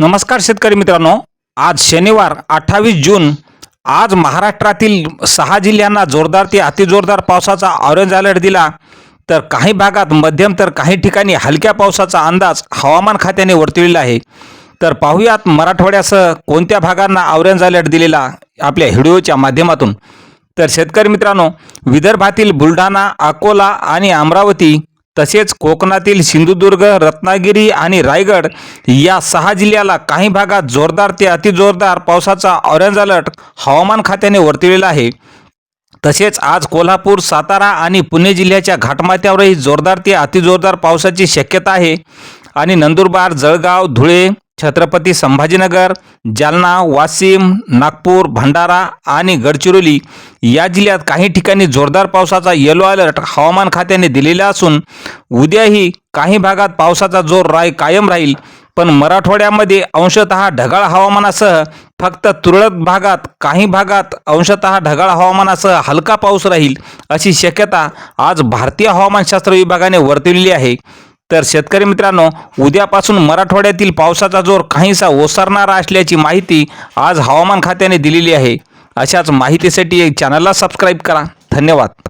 नमस्कार शेतकरी मित्रांनो. आज शनिवार अठ्ठावीस जून. आज महाराष्ट्रातील सहा जिल्ह्यांना जोरदार ते अतिजोरदार पावसाचा ऑरेंज अलर्ट दिला. तर काही भागात मध्यम तर काही ठिकाणी हलक्या पावसाचा अंदाज हवामान खात्याने वर्तविलेला आहे. तर पाहूयात मराठवाड्यासह कोणत्या भागांना ऑरेंज अलर्ट दिलेला आपल्या व्हिडिओच्या माध्यमातून. तर शेतकरी मित्रांनो विदर्भातील बुलढाणा अकोला आणि अमरावती तसेच कोकणातील सिंधुदुर्ग रत्नागिरी आणि रायगड या सहा जिल्ह्याला काही भागात जोरदार ते अतिजोरदार पावसाचा ऑरेंज अलर्ट हवामान खात्याने वर्तविलेला आहे. तसेच आज कोल्हापूर सातारा आणि पुणे जिल्ह्याच्या घाटमाथ्यावरही जोरदार ते अतिजोरदार पावसाची शक्यता आहे. आणि नंदुरबार जळगाव धुळे छत्रपती संभाजीनगर जालना वाशिम नागपूर भंडारा आणि गडचिरोली या जिल्ह्यात काही ठिकाणी जोरदार पावसाचा येलो अलर्ट हवामान खात्याने दिलेला असून उद्याही काही भागात पावसाचा जोर राय कायम राहील. पण मराठवाड्यामध्ये अंशतः ढगाळ हवामानासह फक्त तुरळक भागात काही भागात अंशतः ढगाळ हवामानासह हलका पाऊस राहील अशी शक्यता आज भारतीय हवामानशास्त्र विभागाने वर्तवलेली आहे. तर शेतकरी मित्रांनो उद्यापासून मराठवाड्यातील पावसाचा जोर काहीसा ओसरणारा असल्याची माहिती आज हवामान खात्याने दिलेली आहे. अशाच माहितीसाठी चॅनलला सबस्क्राईब करा. धन्यवाद.